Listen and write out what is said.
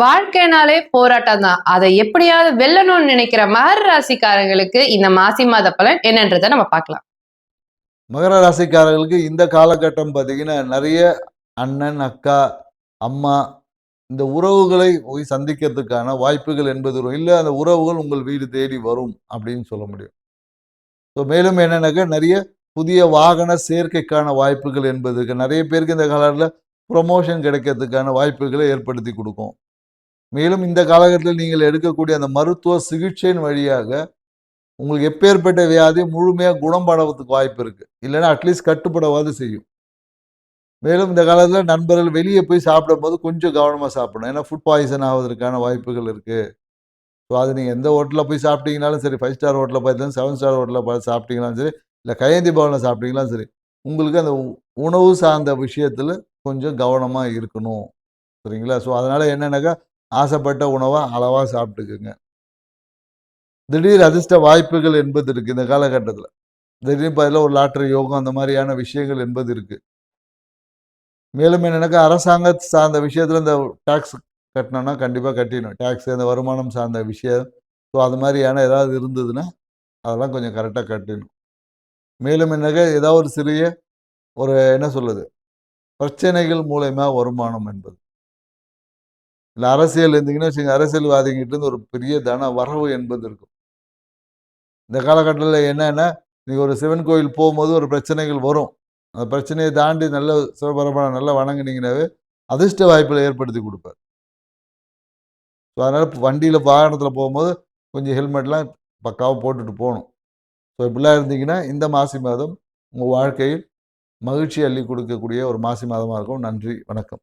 வாழ்க்கைனாலே போராட்டம் தான் அதை எப்படியாவது வெல்லணும்னு நினைக்கிற மகர ராசிக்காரங்களுக்கு இந்த மாசி மாத பலன் என்னன்றதை நம்ம பார்க்கலாம். மகர ராசிக்காரர்களுக்கு இந்த காலகட்டம் பார்த்தீங்கன்னா நிறைய அண்ணன் அக்கா அம்மா இந்த உறவுகளை போய் சந்திக்கிறதுக்கான வாய்ப்புகள் என்பது வரும் இல்லை அந்த உறவுகள் உங்கள் வீடு தேடி வரும் அப்படின்னு சொல்ல முடியும். ஸோ மேலும் என்னென்னாக்கா நிறைய புதிய வாகன சேர்க்கைக்கான வாய்ப்புகள் என்பதுக்கு நிறைய பேருக்கு இந்த காலத்தில் ப்ரொமோஷன் கிடைக்கிறதுக்கான வாய்ப்புகளை ஏற்படுத்தி கொடுக்கும். மேலும் இந்த காலகட்டத்தில் நீங்கள் எடுக்கக்கூடிய அந்த மருத்துவ சிகிச்சையின் வழியாக உங்களுக்கு எப்பேற்பட்ட வியாதி முழுமையாக குணப்படறதுக்கு வாய்ப்பு இருக்குது இல்லைன்னா அட்லீஸ்ட் கட்டுப்படவாது செய்யும். மேலும் இந்த காலத்தில் நண்பர்கள் வெளியே போய் சாப்பிடும்போது கொஞ்சம் கவனமாக சாப்பிடணும். ஏன்னா ஃபுட் பாய்சன் ஆவதற்கான வாய்ப்புகள் இருக்குது ஸோ அது நீங்கள் எந்த ஹோட்டலில் போய் சாப்பிட்டீங்கனாலும் சரி ஃபைவ் ஸ்டார் ஹோட்டலில் பார்த்தாலும் செவன் ஸ்டார் ஹோட்டலில் பார்த்து சாப்பிட்டீங்கனாலும் சரி இல்லை கையேந்தி பவனில் சாப்பிட்டீங்களாலும் சரி உங்களுக்கு அந்த உ- உணவு சார்ந்த விஷயத்தில் கொஞ்சம் கவனமாக இருக்கணும். சரிங்களா? ஸோ அதனால் என்னென்னாக்கா ஆசைப்பட்ட உணவை அளவாக சாப்பிட்டுக்குங்க. திடீர் அதிர்ஷ்ட வாய்ப்புகள் என்பது இருக்குது இந்த காலகட்டத்தில். திடீர்னு பதில் ஒரு லாட்டரி யோகம் அந்த மாதிரியான விஷயங்கள் என்பது இருக்குது மேலும் என்னன்னாக்கா அரசாங்க சார்ந்த விஷயத்தில் இந்த டேக்ஸ் கட்டினோன்னா கண்டிப்பாக கட்டிடணும். டேக்ஸ் இந்த வருமானம் சார்ந்த விஷயம். ஸோ அது மாதிரியான ஏதாவது இருந்ததுன்னா அதெல்லாம் கொஞ்சம் கரெக்டாக கட்டணும். மேலும் என்னக்கா ஏதாவது ஒரு சிறிய ஒரு என்ன சொல்லுது பிரச்சனைகள் மூலயமா வருமானம் என்பது. இல்லை அரசியல் இருந்தீங்கன்னா வச்சுங்க அரசியல்வாதிகிட்ட இருந்து ஒரு பெரிய தன வரவு என்பது இருக்கும். இந்த காலகட்டத்தில் என்னென்னா நீங்கள் ஒரு சிவன் கோயில் போகும்போது ஒரு பிரச்சனைகள் வரும். அந்த பிரச்சனையை தாண்டி நல்ல சிவபரமான நல்லா வணங்குனீங்கன்னாவே அதிர்ஷ்ட வாய்ப்பில் ஏற்படுத்தி கொடுப்பார். ஸோ அதனால் வண்டியில் வாகனத்தில் போகும்போது கொஞ்சம் ஹெல்மெட்லாம் பக்காவாக போட்டுட்டு போகணும். ஸோ இப்படிலாம் இருந்தீங்கன்னா இந்த மாசி மாதம் உங்கள் வாழ்க்கையில் மகிழ்ச்சி அள்ளி கொடுக்கக்கூடிய ஒரு மாசி மாதமாக இருக்கும். நன்றி வணக்கம்.